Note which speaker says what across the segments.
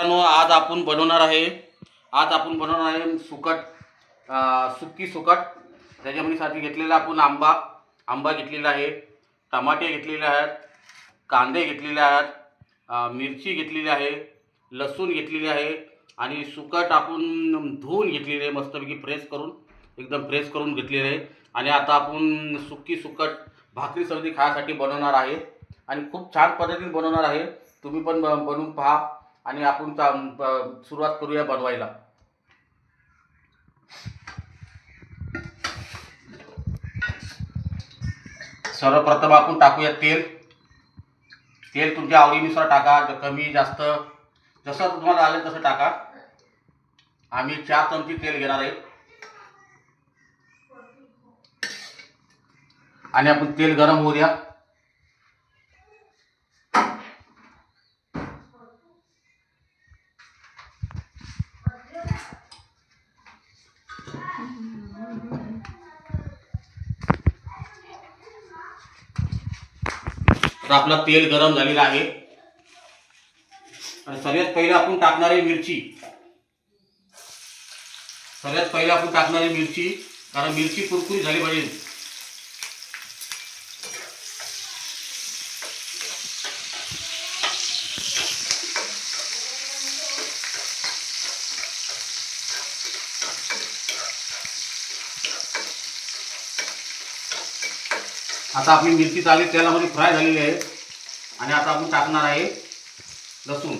Speaker 1: मित्रांनो आज आपण बनवणार आहे आज आपण बनवणार आहे सुकट सुकी सुकट. त्याच्यामध्ये साठी घेतलेला आपण आंबा आंबा घेतलेला आहे टमाटे घेतलेले आहेत कांदे घेतलेले आहेत मिरची घेतलेली आहे लसूण घेतलेली आहे आणि सुकट आपण धुवून घेतलेली आहे मस्तपैकी फ्रेश करून एकदम फ्रेश करून घेतलेले आहे. आणि आता आपण सुकी सुकट भाकरी सर्दी खायसाठी बनवणार आहे आणि खूप छान पद्धतीने बनवणार आहे. तुम्ही पण ब- बनवून पहा. आणि आपण सुरुवात करूया बनवायला. सर्वप्रथम आपण टाकूया तेल. तेल तुमच्या आवडीनुसार टाका कमी जास्त. जसं तुम्हाला आलं तसं टाका. आम्ही चार चमची तेल घेणार आहे. आणि आपण तेल गरम होऊ द्या. तर आपला तेल गरम झालेला आहे. आणि सगळ्यात पहिले आपण टाकणार आहे मिरची. सगळ्यात पहिले आपण टाकणार आहे मिरची कारण मिरची कुरकुरी झाली पाहिजे. आता आपली मिरची चांगली तेलामध्ये म्हणजे फ्राय झालेली आहे. आणि आता आपण टाकणार आहे लसूण.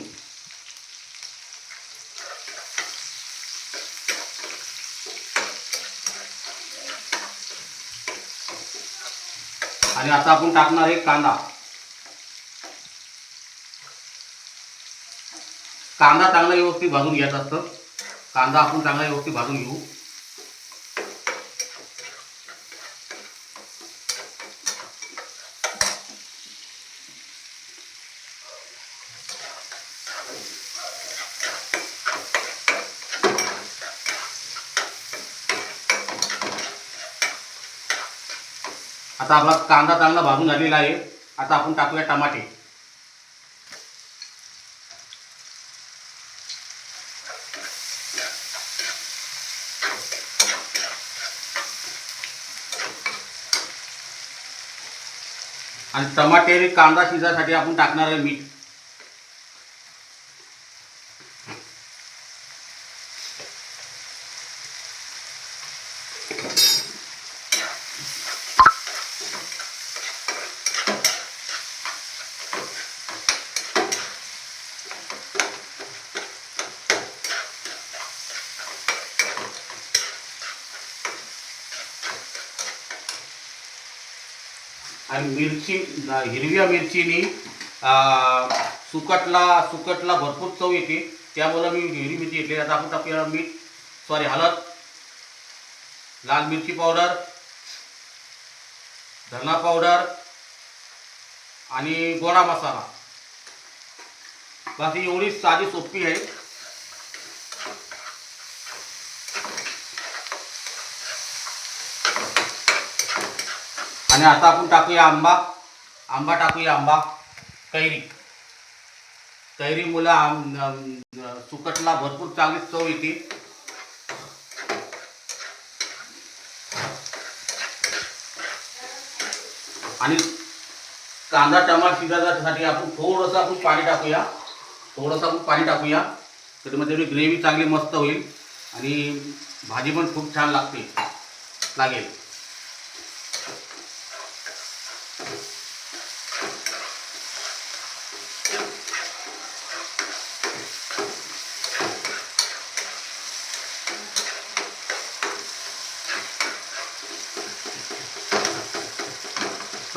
Speaker 1: आणि आता आपण टाकणार आहे कांदा. कांदा चांगला व्यवस्थित भाजून घ्यायचा असतं. कांदा आपण चांगला व्यवस्थित भाजून घेऊ. आता आपला कांदा चांगला भाजून झालेला आहे. आता आपण टाकूया टमाटे. आणि टमाटे कांदा शिजायसाठी आपण टाकणार आहे मीठ. आणि मिरची हिरव्या मिरचीनी सुकटला सुकटला भरपूर चव येते. त्यामुळं मी हिरवी मिरची घेतली. आता आपण आपल्याला मीठ. सॉरी हळद. लाल मिरची पावडर. धना पावडर. आणि गोडा मसाला. बाकी एवढी साधी सोपी आहे. आणि आता आपण टाकूया आंबा. आंबा टाकूया आंबा. कैरी. कैरी मुलं आम सुकटला भरपूर चांगली चव येते. आणि कांदा टमाट शिजायसाठी आपण थोडंसं आपण पाणी टाकूया. थोडंसं आपण पाणी टाकूया. त्याच्यामध्ये ग्रेव्ही चांगली मस्त होईल. आणि भाजी पण खूप छान लागते. लागेल.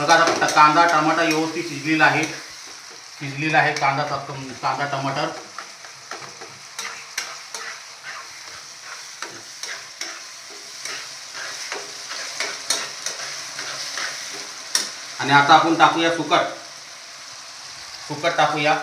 Speaker 1: बघा आता कांदा टमाटा व्यवस्थित शिजलेला आहे. शिजलेला आहे कांदा कांदा टमाटर. आणि आता आपण टाकूया सुकट सुकट टाकूया.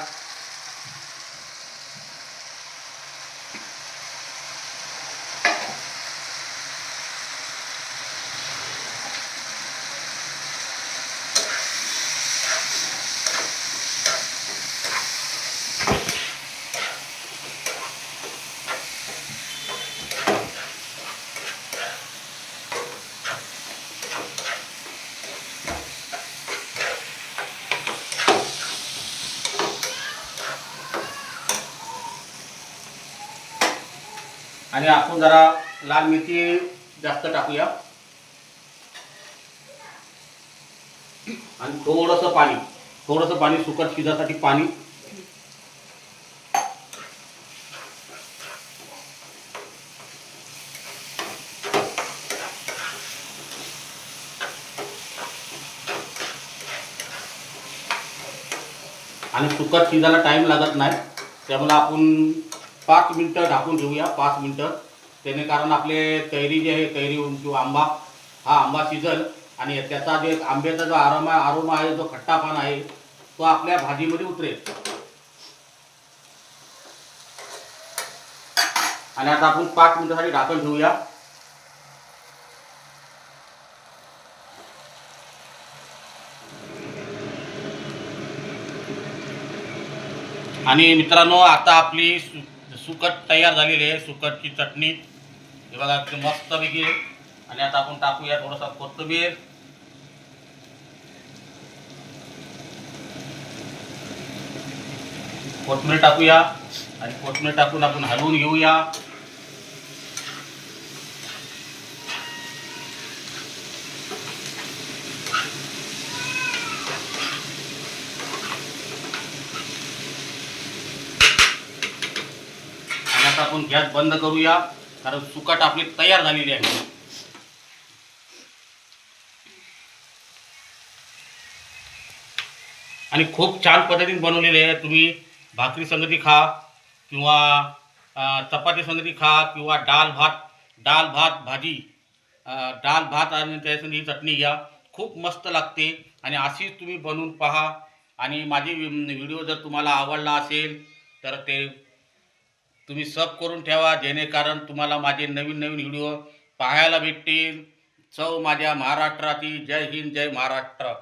Speaker 1: आणि आपण जरा लाल मिरची जास्त टाकूया. आणि थोडंसं पाणी थोडंसं पाणी सुकट शिजासाठी पाणी. आणि सुकट शिजायला टाईम लागत नाही. त्यामुळे आपण पाच मिनटं ढाकून ठेवूया पाच मिनटं. त्याने कारण आपले तैरी जे आहे तैरी किंवा आंबा हा आंबा शिजल आणि त्याचा जे आंब्याचा जो आरोमा आरोमा आहे जो खट्टापान आहे तो आपल्या भाजीमध्ये उतरेल. आणि आता आपण पाच मिनिटासाठी ढाकण ठेवूया. आणि मित्रांनो आता आपली सुकट तयार झालेली आहे सुकटची चटणी. हे बघा किती मस्तपैकी आणि आता आपण टाकूया थोडासा कोथिंबीर. कोथमीर टाकूया. आणि कोथमीर टाकून आपण हलवून घेऊया. आपण गॅस बंद करूया कारण सुकट आपली तयार झालेली आहे. आणि खूप छान पद्धतीने बनवलेले आहे. तुम्ही भाकरी संगती खा किंवा चपाती संगती खा किंवा डाल भात डाल भात भाजी डाल भात आणि त्याच्यासाठी ही चटणी घ्या. खूप मस्त लागते. आणि अशीच तुम्ही बनवून पहा. आणि माझी व्हिडिओ जर तुम्हाला आवडला असेल तर ते तुम्ही सब करून ठेवा जेणेकरून तुम्हाला माझे नवीन नवीन व्हिडिओ पाहायला भेटतील. चव माझ्या महाराष्ट्राची जय हिंद जय महाराष्ट्र.